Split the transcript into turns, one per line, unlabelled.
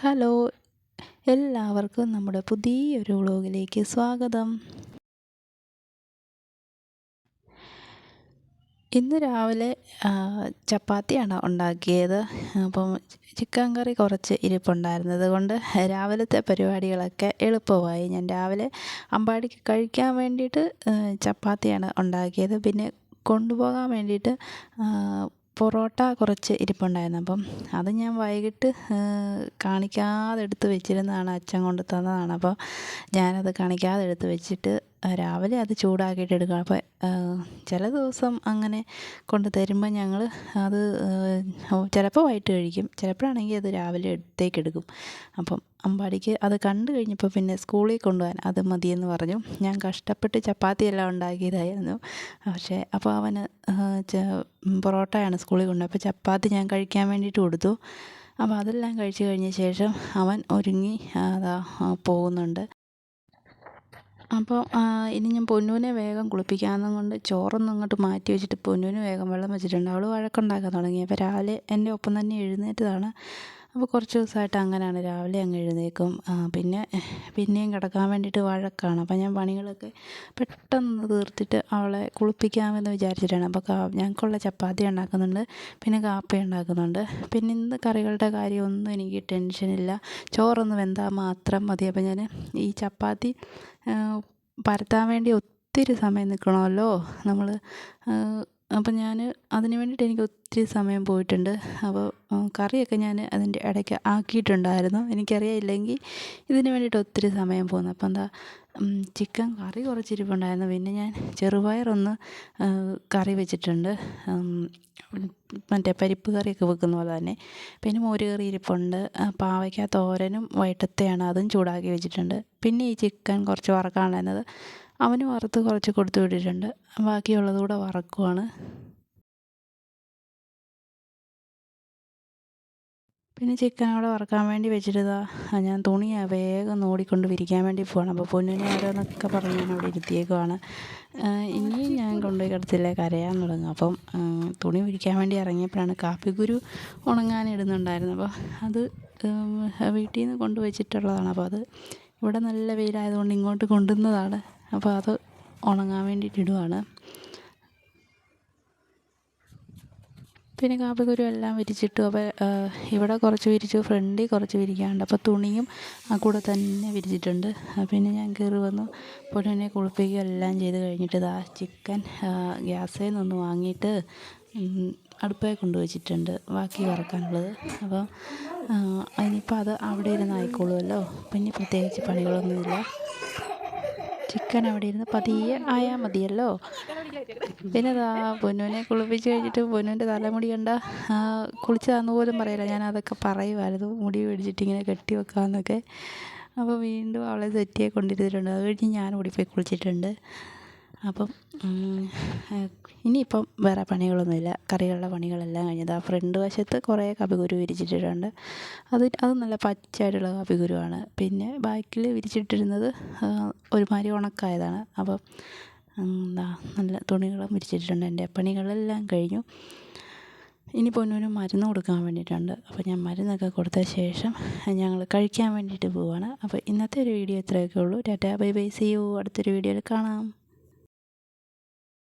Hello എല്ലാവർക്കും നമ്മുടെ പുതിയൊരു വ്ളോഗിലേക്ക് സ്വാഗതം. ഇന്ന് രാവിലെ ചപ്പാത്തിയാണ് ഉണ്ടാക്കിയത്. അപ്പം ചിക്കൻ കറി കുറച്ച് ഇരിപ്പുണ്ടായിരുന്നത് കൊണ്ട് രാവിലത്തെ പരിപാടികളൊക്കെ എളുപ്പമായി. ഞാൻ രാവിലെ അമ്പാടിക്ക് കഴിക്കാൻ വേണ്ടിയിട്ട് ചപ്പാത്തിയാണ് ഉണ്ടാക്കിയത്. പിന്നെ കൊണ്ടുപോകാൻ വേണ്ടിയിട്ട് പൊറോട്ട കുറച്ച് ഇരിപ്പുണ്ടായിരുന്നു. അപ്പം അത് ഞാൻ വൈകിട്ട് കാണിക്കാതെ എടുത്ത് വെച്ചിരുന്നതാണ് അച്ഛൻ കൊണ്ട് തന്നതാണ്. അപ്പോൾ ഞാനത് കാണിക്കാതെ എടുത്ത് വെച്ചിട്ട് രാവിലെ അത് ചൂടാക്കിയിട്ട് എടുക്കുക അപ്പോൾ ചില ദിവസം അങ്ങനെ കൊണ്ട് തരുമ്പോൾ ഞങ്ങൾ അത് ചിലപ്പോൾ വൈകിട്ട് കഴിക്കും. ചിലപ്പോഴാണെങ്കിൽ അത് രാവിലെ എടുത്തേക്ക് എടുക്കും. അപ്പം അമ്പാടിക്ക് അത് കണ്ടു കഴിഞ്ഞപ്പോൾ പിന്നെ സ്കൂളിൽ കൊണ്ടുപോകാൻ അത് മതിയെന്ന് പറഞ്ഞു. ഞാൻ കഷ്ടപ്പെട്ട് ചപ്പാത്തിയെല്ലാം ഉണ്ടാക്കിയതായിരുന്നു. പക്ഷേ അപ്പോൾ അവന് പൊറോട്ടയാണ് സ്കൂളിൽ കൊണ്ടുപോയത്. അപ്പോൾ ചപ്പാത്തി ഞാൻ കഴിക്കാൻ വേണ്ടിയിട്ട് കൊടുത്തു. അപ്പോൾ അതെല്ലാം കഴിച്ചു കഴിഞ്ഞ ശേഷം അവൻ ഒരുങ്ങി അതാ പോകുന്നുണ്ട്. അപ്പോൾ ഇനി ഞാൻ പൊന്നൂനെ വേഗം കുളിപ്പിക്കാമെന്നും കൊണ്ട് ചോറൊന്നും അങ്ങോട്ട് മാറ്റി വെച്ചിട്ട് പൊന്നൂന് വേഗം വെള്ളം വെച്ചിട്ടുണ്ട്. അവൾ വഴക്കുണ്ടാക്കാൻ തുടങ്ങി. അപ്പോൾ രാവിലെ എന്റെ ഒപ്പം തന്നെ എഴുന്നേറ്റതാണ്. അപ്പോൾ കുറച്ച് ദിവസമായിട്ട് അങ്ങനെയാണ് രാവിലെ അങ്ങ് എഴുന്നേക്കും പിന്നെ പിന്നെയും കിടക്കാൻ വേണ്ടിയിട്ട് വഴക്കാണ്. അപ്പോൾ ഞാൻ പണികളൊക്കെ പെട്ടെന്ന് തീർത്തിട്ട് അവളെ കുളിപ്പിക്കാമെന്ന് വിചാരിച്ചിട്ടാണ്. അപ്പോൾ കാ ഞങ്ങൾക്കുള്ള ചപ്പാത്തി ഉണ്ടാക്കുന്നുണ്ട്. പിന്നെ കാപ്പി ഉണ്ടാക്കുന്നുണ്ട്. പിന്നെ ഇന്ന് കറികളുടെ കാര്യമൊന്നും എനിക്ക് ടെൻഷനില്ല ചോറൊന്ന് വെന്താൽ മാത്രം മതി. അപ്പോൾ ഞാൻ ഈ ചപ്പാത്തി പരത്താൻ വേണ്ടി ഒത്തിരി സമയം നിൽക്കണമല്ലോ. നമ്മൾ അപ്പം ഞാൻ അതിന് വേണ്ടിയിട്ട് എനിക്ക് ഒത്തിരി സമയം പോയിട്ടുണ്ട്. അപ്പോൾ കറിയൊക്കെ ഞാൻ അതിന്റെ ഇടയ്ക്ക് ആക്കിയിട്ടുണ്ടായിരുന്നു. എനിക്കറിയില്ലെങ്കിൽ ഇതിന് വേണ്ടിയിട്ട് ഒത്തിരി സമയം പോകുന്നു. അപ്പോൾ എന്താ ചിക്കൻ കറി കുറച്ചിരിപ്പുണ്ടായിരുന്നു. പിന്നെ ഞാൻ ചെറുപയറൊന്ന് കറി വെച്ചിട്ടുണ്ട്. മറ്റേ പരിപ്പ് കറിയൊക്കെ വെക്കുന്ന പോലെ തന്നെ. പിന്നെ മോര് കറി ഇരിപ്പുണ്ട് പാവയ്ക്ക തോരനും വൈകിട്ടത്തെയാണ് അതും ചൂടാക്കി വെച്ചിട്ടുണ്ട്. പിന്നെ ഈ ചിക്കൻ കുറച്ച് വറക്കാനുള്ളത് അവന് വറുത്ത് കുറച്ച് കൊടുത്തു വിട്ടിട്ടുണ്ട്. ബാക്കിയുള്ളത് കൂടെ വറക്കുവാണ്. പിന്നെ ചിക്കൻ അവിടെ വറക്കാൻ വേണ്ടി വെച്ചിരുതാ ഞാൻ തുണി വേഗം ഓടിക്കൊണ്ട് വിരിക്കാൻ വേണ്ടി പോവാണ്. അപ്പോൾ പൊന്നിനെ ഓരോന്നൊക്കെ പറഞ്ഞ് ഞാൻ അവിടെ ഇരുത്തിയേക്കുവാണ്. ഇനിയും ഞാൻ കൊണ്ടുപോയി കിടത്തില്ലേ കരയാൻ തുടങ്ങും. അപ്പം തുണി വിരിക്കാൻ വേണ്ടി ഇറങ്ങിയപ്പോഴാണ് കാപ്പിക്കുരു ഉണങ്ങാനിടുന്നുണ്ടായിരുന്നു അപ്പോൾ അത് വീട്ടിൽ നിന്ന് കൊണ്ടുവച്ചിട്ടുള്ളതാണ്. അപ്പോൾ അത് ഇവിടെ നല്ല വെയിലായതുകൊണ്ട് ഇങ്ങോട്ട് കൊണ്ടുവന്നതാണ്. അപ്പോൾ അത് ഉണങ്ങാൻ വേണ്ടിയിട്ട് ഇടുവാണ്. പിന്നെ കാപ്പിക്കുരു എല്ലാം വിരിച്ചിട്ടു. അപ്പോൾ ഇവിടെ കുറച്ച് വിരിച്ചു ഫ്രണ്ടിൽ കുറച്ച് വിരിക്കാണ്ട് അപ്പോൾ തുണിയും ആ കൂടെ തന്നെ വിരിച്ചിട്ടുണ്ട്. പിന്നെ ഞാൻ കയറി വന്നു. പൊന്നിനെ കുളിപ്പിക്കുക എല്ലാം ചെയ്ത് കഴിഞ്ഞിട്ട് ഇതാ ചിക്കൻ ഗ്യാസിൽ നിന്ന് വാങ്ങിയിട്ട് അടുപ്പേ കൊണ്ടുവച്ചിട്ടുണ്ട് ബാക്കി വറക്കാനുള്ളത്. അപ്പോൾ അതിനിപ്പോൾ അത് അവിടെ ഇരുന്ന് ആയിക്കോളുമല്ലോ. പിന്നെ പ്രത്യേകിച്ച് പണികളൊന്നുമില്ല. ചിക്കൻ അവിടെ ഇരുന്ന് പതിയെ ആയാൽ മതിയല്ലോ. പിന്നെ അതാ പൊന്നുവിനെ കുളിപ്പിച്ച് കഴിഞ്ഞിട്ട് പൊന്നുവിന്റെ തലമുടി കണ്ട കുളിച്ചതാന്ന് പോലും പറയില്ല. ഞാൻ അതൊക്കെ പറയുമായിരുന്നു മുടി പിടിച്ചിട്ട് ഇങ്ങനെ കെട്ടി വെക്കാമെന്നൊക്കെ അപ്പോൾ വീണ്ടും അവളെ തെറ്റിയെ കൊണ്ടിരുന്നിട്ടുണ്ട്. അത് കഴിഞ്ഞ് ഞാൻ ഓടിപ്പോയി കുളിച്ചിട്ടുണ്ട്. അപ്പം ഇനിയിപ്പം വേറെ പണികളൊന്നുമില്ല. കറികളുടെ പണികളെല്ലാം കഴിഞ്ഞത്. ആ ഫ്രണ്ട് വശത്ത് കുറേ കപികുരു വിരിച്ചിട്ടിട്ടുണ്ട്. അത് അത് നല്ല പച്ചയായിട്ടുള്ള കപികുരുവാണ് പിന്നെ ബാക്കിൽ വിരിച്ചിട്ടിരുന്നത് ഒരുമാതിരി ഉണക്കായതാണ്. അപ്പം എന്താ നല്ല തുണികളും വിരിച്ചിട്ടുണ്ട്. എന്റെ പണികളെല്ലാം കഴിഞ്ഞു. ഇനി പൊന്നൂന് മരുന്ന് കൊടുക്കാൻ വേണ്ടിയിട്ടുണ്ട്. അപ്പോൾ ഞാൻ മരുന്നൊക്കെ കൊടുത്ത ശേഷം ഞങ്ങൾ കഴിക്കാൻ വേണ്ടിയിട്ട് പോവാണ്. അപ്പോൾ ഇന്നത്തെ ഒരു വീഡിയോ ഇത്രയൊക്കെ ഉള്ളൂ. Tata bye bye. See you അടുത്തൊരു വീഡിയോയിൽ കാണാം.